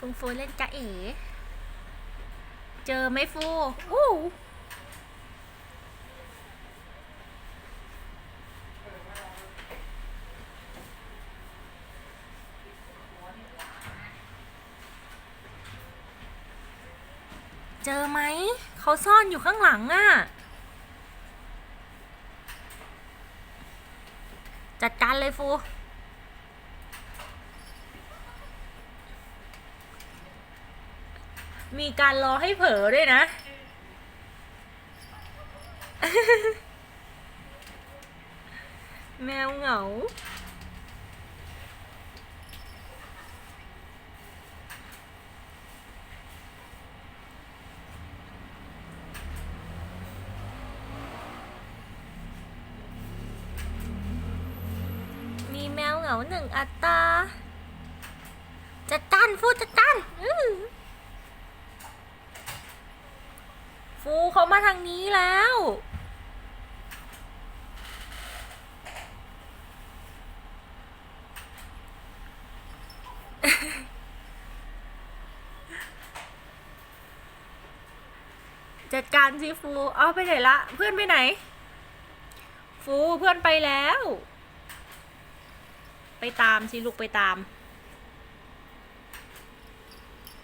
คุณฟูเล่นจ้าเอ๋เจอไหมฟูอู้เจอไหม เขาซ่อนอยู่ข้างหลังอะ่ะ จัดการเลยฟู มีการรอให้เผลอด้วยนะ แมวเหงา มีแมวเหงาหนึ่งอัตราจัดการฟูจัดการอื้อ ฟูเขามาทางนี้แล้ว จัดการสิฟู เอาไปไหนละ เพื่อนไปไหน ฟูเพื่อนไปแล้ว ไปตามสิลูกไปตาม